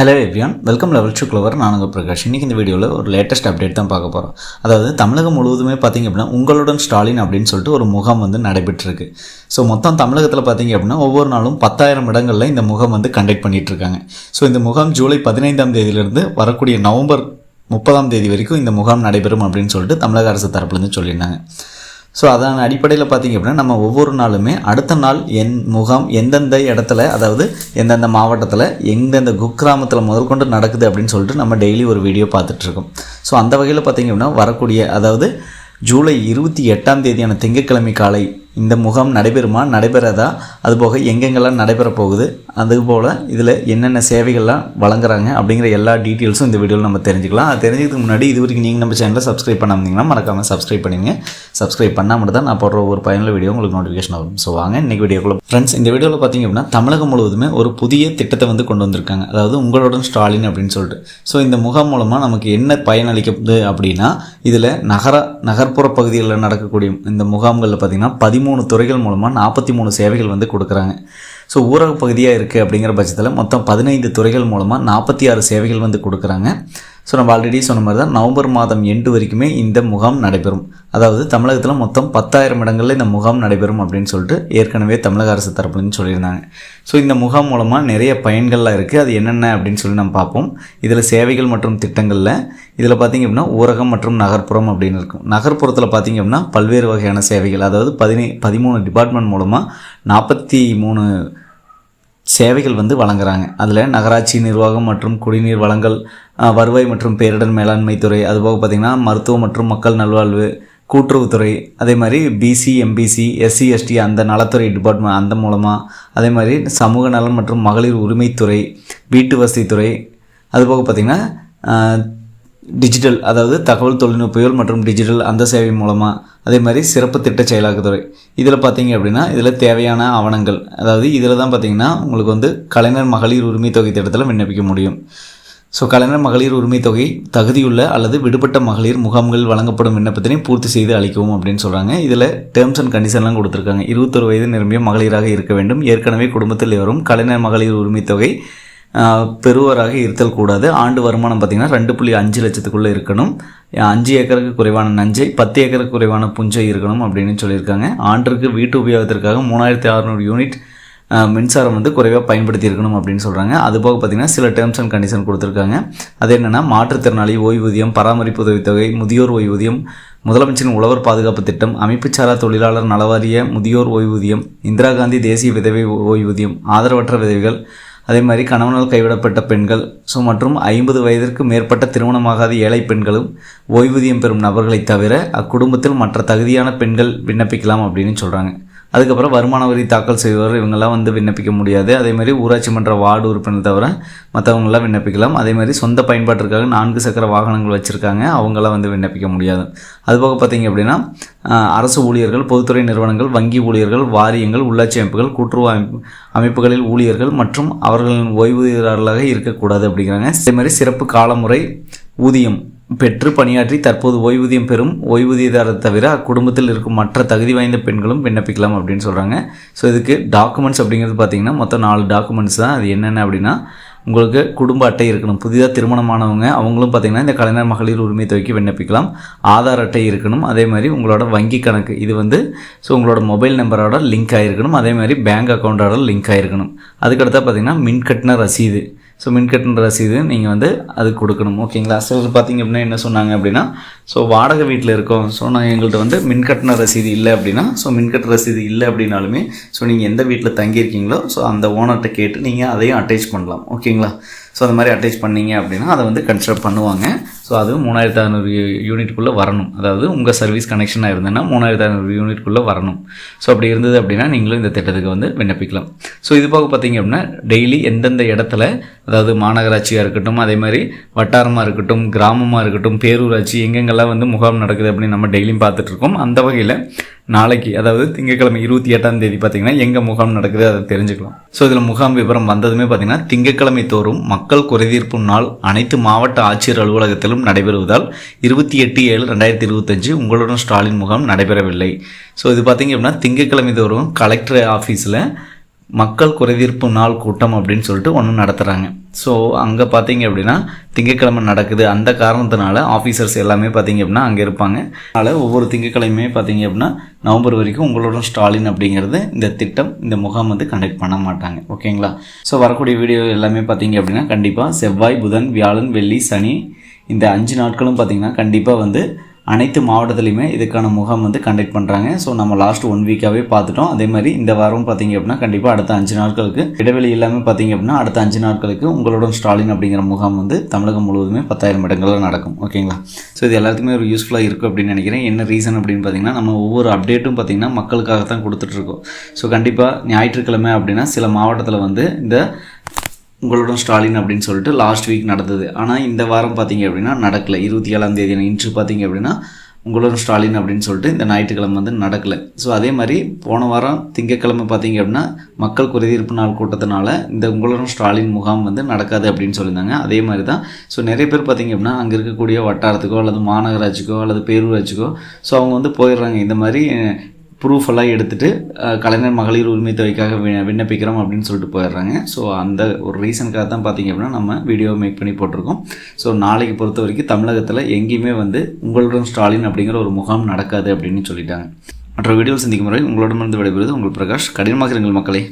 Hello everyone welcome level shoe clever நான் பிரகாஷ். இன்றைக்கி இந்த வீடியோவில் ஒரு லேட்டஸ்ட் அப்டேட் தான் பார்க்க போகிறோம் அதாவது தமிழகம் முழுவதுமே பார்த்திங்க அப்படின்னா உங்களுடன் ஸ்டாலின் அப்படின்னு சொல்லிட்டு ஒரு முகாம் வந்து நடைபெற்றிருக்கு. ஸோ மொத்தம் தமிழகத்தில் பார்த்திங்க அப்படின்னா ஒவ்வொரு நாளும் பத்தாயிரம் இடங்களில் இந்த முகாம் வந்து கண்டக்ட் பண்ணிகிட்ருக்காங்க இருக்காங்க. ஸோ இந்த முகாம் ஜூலை பதினைந்தாம் தேதியிலிருந்து வரக்கூடிய நவம்பர் முப்பதாம் தேதி வரைக்கும் இந்த முகாம் நடைபெறும் அப்படின்னு சொல்லிட்டு தமிழக அரசு தரப்புலேருந்து சொல்லியிருந்தாங்க. ஸோ அதன் அடிப்படையில் பார்த்திங்க அப்படின்னா நம்ம ஒவ்வொரு நாளுமே அடுத்த நாள் என் முகாம் எந்தெந்த இடத்துல அதாவது எந்தெந்த மாவட்டத்தில் எந்தெந்த குக்கிராமத்தில் முதல் கொண்டு நடக்குது அப்படின்னு சொல்லிட்டு நம்ம டெய்லி ஒரு வீடியோ பார்த்துட்ருக்கோம். ஸோ அந்த வகையில் பார்த்திங்க அப்படின்னா வரக்கூடிய அதாவது ஜூலை இருபத்தி எட்டாம் தேதியான திங்கட்கிழமை காலை இந்த முகாம் நடைபெறுமா நடைபெறாதா? அதுபோக எங்கெங்கெல்லாம் நடைபெற போகுது அதுபோல் இதில் என்னென்ன சேவைகள்லாம் வழங்குறாங்க அப்படிங்கிற எல்லா டீட்டெயில்ஸும் இந்த வீடியோவில் நம்ம தெரிஞ்சுக்கலாம். அது தெரிஞ்சதுக்கு முன்னாடி இது வரைக்கும் நீங்கள் நம்ம சேனலில் சப்ஸ்கிரைப் பண்ணாமீங்கன்னா மறக்காமல் சப்ஸ்கிரைப் பண்ணிங்க சப்ஸ்கிரைப் பண்ணால் மட்டும் தான் நான் போடுற ஒரு பயனுள்ள வீடியோ உங்களுக்கு நோட்டிஃபிகேஷன் வரும். ஸோ வாங்க இன்றைக்கி வீடியோக்குள்ள ஃப்ரெண்ட்ஸ் இந்த வீடியோவில் பார்த்தீங்க அப்படின்னா தமிழகம் முழுவதுமே ஒரு புதிய திட்டத்தை வந்து கொண்டு வந்திருக்காங்க. அதாவது உங்களுடன் ஸ்டாலின் அப்படின்னு சொல்லிட்டு. ஸோ இந்த முகாம் மூலமாக நமக்கு என்ன பயனளிக்குது அப்படின்னா இதில் நகர நகர்ப்புற பகுதிகளில் நடக்கக்கூடிய இந்த முகாம்களில் பார்த்திங்கன்னா பதிமூணு மூணு துறைகள் மூலமாக நாற்பத்தி மூணு சேவைகள் வந்து கொடுக்குறாங்க. ஸோ ஊரக பகுதியாக இருக்குது அப்படிங்கிற பட்சத்தில் மொத்தம் பதினைந்து துறைகள் மூலமாக நாற்பத்தி ஆறு சேவைகள் வந்து கொடுக்குறாங்க. ஸோ நம்ம ஆல்ரெடி சொன்ன மாதிரி தான் நவம்பர் மாதம் எண்டு வரைக்குமே இந்த முகாம் நடைபெறும். அதாவது தமிழகத்தில் மொத்தம் பத்தாயிரம் இடங்களில் இந்த முகாம் நடைபெறும் அப்படின்னு சொல்லிட்டு ஏற்கனவே தமிழக அரசு தரப்புலன்னு சொல்லியிருந்தாங்க. ஸோ இந்த முகாம் மூலமாக நிறைய பயன்கள்லாம் இருக்குது அது என்னென்ன அப்படின்னு சொல்லி நம்ம பார்ப்போம். இதில் சேவைகள் மற்றும் திட்டங்களில் இதில் பார்த்திங்க அப்படின்னா ஊரகம் மற்றும் நகர்ப்புறம் அப்படின்னு இருக்கும். நகர்ப்புறத்தில் பார்த்திங்க அப்படின்னா பல்வேறு வகையான சேவைகள் அதாவது பதினே பதிமூணு டிபார்ட்மெண்ட் மூலமாக நாற்பத்தி மூணு சேவைகள் வந்து வழங்குறாங்க. அதில் நகராட்சி நிர்வாகம் மற்றும் குடிநீர் வழங்கல் வருவாய் மற்றும் பேரிடர் மேலாண்மை துறை அதுபோக பார்த்திங்கன்னா மருத்துவம் மற்றும் மக்கள் நல்வாழ்வு கூட்டுறவுத்துறை அதே மாதிரி பிசி எம்பிசி எஸ்சி எஸ்டி அந்த நலத்துறை டிபார்ட்மெண்ட் அந்த மூலமாக அதே மாதிரி சமூக நலன் மற்றும் மகளிர் உரிமைத்துறை வீட்டு வசதித்துறை அதுபோக பார்த்திங்கன்னா டிஜிட்டல் அதாவது தகவல் தொழில்நுட்பியல் மற்றும் டிஜிட்டல் அந்த சேவை மூலமாக அதே மாதிரி சிறப்பு திட்ட செயலாக்கத்துறை. இதில் பார்த்தீங்க அப்படின்னா இதில் தேவையான ஆவணங்கள். அதாவது இதில் தான் பார்த்தீங்கன்னா உங்களுக்கு வந்து கலைஞர் மகளிர் உரிமை தொகை திட்டத்தில் விண்ணப்பிக்க முடியும். ஸோ கலைஞர் மகளிர் உரிமை தொகை தகுதியுள்ள அல்லது விடுபட்ட மகளிர் முகாம்கள் வழங்கப்படும் விண்ணப்பத்தினை பூர்த்தி செய்து அளிக்கவும் அப்படின்னு சொல்கிறாங்க இதில் டேர்ம்ஸ் அண்ட் கண்டிஷன்லாம் கொடுத்துருக்காங்க. இருபத்தொரு வயது நிரம்பிய மகளிராக இருக்க வேண்டும். ஏற்கனவே குடும்பத்தில் வரும் கலைஞர் மகளிர் உரிமை தொகை பெறுவராக இருத்தல் கூடாது. ஆண்டு வருமானம் பார்த்திங்கன்னா ரெண்டு புள்ளி அஞ்சு லட்சத்துக்குள்ளே இருக்கணும். அஞ்சு ஏக்கருக்கு குறைவான நஞ்சை பத்து ஏக்கருக்கு குறைவான புஞ்சை இருக்கணும் அப்படின்னு சொல்லியிருக்காங்க. ஆண்டிற்கு வீட்டு உபயோகத்திற்காக மூணாயிரத்தி அறநூறு யூனிட் மின்சாரம் வந்து குறைவாக பயன்படுத்தி இருக்கணும் அப்படின்னு சொல்கிறாங்க அதுபோக பார்த்திங்கன்னா சில டேர்ம்ஸ் அண்ட் கண்டிஷன் கொடுத்துருக்காங்க. அது என்னென்னா மாற்றுத்திறனாளி ஓய்வூதியம் பராமரிப்பு உதவித்தொகை முதியோர் ஓய்வூதியம் முதலமைச்சரின் உழவர் பாதுகாப்பு திட்டம் அமைப்புச்சாரா தொழிலாளர் நலவாரிய முதியோர் ஓய்வூதியம் இந்திரா காந்தி தேசிய விதவை ஓய்வூதியம் ஆதரவற்ற விதவைகள் அதே மாதிரி கணவனால் கைவிடப்பட்ட பெண்கள் ஸோ மற்றும் ஐம்பது வயதிற்கு மேற்பட்ட திருமணமாகாத ஏழை பெண்களும் ஓய்வூதியம் பெறும் நபர்களை தவிர அக்குடும்பத்தில் மற்ற தகுதியான பெண்கள் விண்ணப்பிக்கலாம் அப்படின்னு சொல்கிறாங்க அதுக்கப்புறம் வருமான வரி தாக்கல் செய்வர் இவங்கெல்லாம் வந்து விண்ணப்பிக்க முடியாது. அதேமாதிரி ஊராட்சி மன்ற வார்டு உறுப்பினர் தவிர மற்றவங்களாம் விண்ணப்பிக்கலாம். அதேமாதிரி சொந்த பயன்பாட்டிற்காக நான்கு சக்கர வாகனங்கள் வச்சுருக்காங்க. அவங்களாம் வந்து விண்ணப்பிக்க முடியாது. அதுபோக பார்த்திங்க அப்படின்னா அரசு ஊழியர்கள் பொதுத்துறை நிறுவனங்கள் வங்கி ஊழியர்கள் வாரியங்கள் உள்ளாட்சி அமைப்புகள் கூட்டுறவு அமைப்பு அமைப்புகளில் ஊழியர்கள் மற்றும் அவர்களின் ஓய்வூதியர்களாக இருக்கக்கூடாது அப்படிங்கிறாங்க. அதே மாதிரி சிறப்பு காலமுறை ஊதியம். பெற்று பணியாற்றி தற்போது ஓய்வூதியம் பெறும் ஓய்வூதியதாரர் தவிர அக்குடும்பத்தில் இருக்கும் மற்ற தகுதி வாய்ந்த பெண்களும் விண்ணப்பிக்கலாம் அப்படின்னு சொல்கிறாங்க ஸோ இதுக்கு டாக்குமெண்ட்ஸ் அப்படிங்கிறது பார்த்திங்கன்னா மொத்தம் நாலு டாக்குமெண்ட்ஸ் தான். அது என்னென்ன அப்படின்னா உங்களுக்கு குடும்ப அட்டை இருக்கணும். புதிதாக திருமணமானவங்க அவங்களும் பார்த்திங்கன்னா இந்த கலைஞர் மகளிர் உரிமை தொகைக்கு விண்ணப்பிக்கலாம். ஆதார் அட்டை இருக்கணும். அதே மாதிரி உங்களோட வங்கி கணக்கு. இது வந்து ஸோ உங்களோட மொபைல் நம்பரோட லிங்க் ஆகிருக்கணும் அதே மாதிரி பேங்க் அக்கௌண்ட்டோட லிங்க் ஆகிருக்கணும் அதுக்கடுத்தா பார்த்திங்கன்னா மின் கட்டின ரசீது. ஸோ மின்கட்டண ரசீது நீங்கள் வந்து அது கொடுக்கணும். ஓகேங்களா சிலர் பார்த்தீங்க அப்படின்னா என்ன சொன்னாங்க அப்படின்னா ஸோ வாடகை வீட்டில் இருக்கோம். ஸோ நான் எங்கள்கிட்ட வந்து மின்கட்டண ரசீது இல்லை அப்படின்னா ஸோ மின்கட்டண ரசீது இல்லை அப்படின்னாலுமே ஸோ நீங்கள் எந்த வீட்டில் தங்கியிருக்கீங்களோ ஸோ அந்த ஓனர்கிட்ட கேட்டு நீங்கள் அதையும் அட்டாச் பண்ணலாம். ஓகேங்களா ஸோ அந்த மாதிரி அட்டாச் பண்ணீங்க அப்படின்னா அதை வந்து கன்சிடர் பண்ணுவாங்க. ஸோ அது மூணாயிரத்து அறநூறு யூனிட்குள்ளே வரணும். அதாவது உங்கள் சர்வீஸ் கனெக்ஷனாக இருந்ததுன்னா மூணாயிரத்து அறநூறு யூனிட்குள்ளே வரணும். ஸோ அப்படி இருந்தது அப்படின்னா நீங்களும் இந்த திட்டத்துக்கு வந்து விண்ணப்பிக்கலாம். ஸோ இது போக பார்த்தீங்க அப்படின்னா டெய்லி எந்தெந்த இடத்துல அதாவது மாநகராட்சியாக இருக்கட்டும் அதே மாதிரி வட்டாரமாக இருக்கட்டும் கிராமமாக இருக்கட்டும் பேரூராட்சி எங்கெங்கெல்லாம் வந்து முகாம் நடக்குது அப்படின்னு நம்ம டெய்லியும் பார்த்துட்ருக்கோம் அந்த வகையில் நாளைக்கு அதாவது திங்கட்கிழமை இருபத்தி எட்டாம் தேதி பார்த்தீங்கன்னா எங்கே முகாம் நடக்குது அதை தெரிஞ்சுக்கலாம். ஸோ இதில் முகாம் விவரம் வந்ததுமே பார்த்தீங்கன்னா திங்கட்கிழமை தோறும் மக்கள் குறைதீர்ப்பு நாள் அனைத்து மாவட்ட ஆட்சியர் அலுவலகத்திலும் நடைபெறுவதால் இருபத்தி எட்டு ஏழு ரெண்டாயிரத்தி இருபத்தஞ்சு உங்களுடன் ஸ்டாலின் முகாம் நடைபெறவில்லை. ஸோ இது பார்த்தீங்க அப்படின்னா திங்கட்கிழமை தோறும் கலெக்டர் ஆஃபீஸில் மக்கள் குறைதீர்ப்பு நாள் கூட்டம் அப்படின்னு சொல்லிட்டு ஒன்று நடத்துகிறாங்க ஸோ அங்கே பார்த்தீங்க அப்படின்னா திங்கட்கிழமை நடக்குது. அந்த காரணத்தினால ஆஃபீஸர்ஸ் எல்லாமே பார்த்தீங்க அப்படின்னா அங்கே இருப்பாங்க. அதனால் ஒவ்வொரு திங்கட்கிழமையுமே பார்த்தீங்க அப்படின்னா நவம்பர் வரைக்கும் உங்களோட ஸ்டாலின் அப்படிங்கிறது இந்த திட்டம் இந்த முகாம் வந்து கண்டக்ட் பண்ண மாட்டாங்க. ஓகேங்களா ஸோ வரக்கூடிய வீடியோ எல்லாமே பார்த்தீங்க அப்படின்னா கண்டிப்பாக செவ்வாய் புதன் வியாழன் வெள்ளி சனி இந்த அஞ்சு நாட்களும் பார்த்தீங்கன்னா கண்டிப்பாக வந்து அனைத்து மாவட்டத்துலையுமே இதுக்கான முகாம் வந்து கண்டக்ட் பண்ணுறாங்க ஸோ நம்ம லாஸ்ட் ஒன் வீக்காகவே பார்த்துட்டோம். அதே மாதிரி இந்த வாரம் பார்த்தீங்க அப்படின்னா கண்டிப்பாக அடுத்த அஞ்சு நாட்களுக்கு இடைவெளி இல்லாமல் பார்த்தீங்க அப்படின்னா அடுத்த அஞ்சு நாட்களுக்கு உங்களுடன் ஸ்டாலின் அப்படிங்கிற முகாம் வந்து தமிழகம் முழுவதுமே பத்தாயிரம் இடங்களில் நடக்கும். ஓகேங்களா ஸோ இது எல்லாத்துக்குமே ஒரு யூஸ்ஃபுல்லாக இருக்கும் அப்படின்னு நினைக்கிறேன். என்ன ரீசன் அப்படின்னு பார்த்தீங்கன்னா நம்ம ஒவ்வொரு அப்டேட்டும் பார்த்தீங்கன்னா மக்களுக்காக தான் கொடுத்துட்ருக்கோம் ஸோ கண்டிப்பாக ஞாயிற்றுக்கிழமை அப்படின்னா சில மாவட்டத்தில் வந்து இந்த உங்களுடன் ஸ்டாலின் அப்படின்னு சொல்லிட்டு லாஸ்ட் வீக் நடந்தது. ஆனால் இந்த வாரம் பார்த்தீங்க அப்படின்னா நடக்கலை. இருபத்தி ஏழாம் தேதி இன்று பார்த்தீங்க அப்படின்னா உங்களுடன் ஸ்டாலின் அப்படின்னு சொல்லிட்டு இந்த ஞாயிற்றுக்கிழமை வந்து நடக்கலை. ஸோ அதே மாதிரி போன வாரம் திங்கட்கிழமை பார்த்தீங்க அப்படின்னா மக்கள் குறைதீர்ப்பு நாள் கூட்டத்தினால இந்த உங்களுடன் ஸ்டாலின் முகாம் வந்து நடக்காது அப்படின்னு சொல்லியிருந்தாங்க. அதே மாதிரி தான் ஸோ நிறைய பேர் பார்த்தீங்க அப்படின்னா அங்கே இருக்கக்கூடிய வட்டாரத்துக்கோ அல்லது மாநகராட்சிக்கோ அல்லது பேரூராட்சிக்கோ ஸோ அவங்க வந்து போயிடுறாங்க. இந்த மாதிரி ப்ரூஃப் எல்லாம் எடுத்துகிட்டு கலைஞர் மகளிர் உரிமை தொகைக்காக விண்ணப்பிக்கிறோம் அப்படின்னு சொல்லிட்டு போயிடுறாங்க. ஸோ அந்த ஒரு ரீசனுக்காக தான் பார்த்தீங்க அப்படின்னா நம்ம வீடியோ மேக் பண்ணி போட்டிருக்கோம். ஸோ நாளைக்கு பொறுத்த வரைக்கும் தமிழகத்தில் எங்கேயுமே வந்து உங்களுடன் ஸ்டாலின் அப்படிங்கிற ஒரு முகாம் நடக்காது அப்படின்னு சொல்லிட்டாங்க. மற்ற வீடியோ சந்திக்கும் முறை உங்களிடமிருந்து விடைபெறுவது உங்கள் பிரகாஷ். கடினமாக இருங்கள் மக்களே.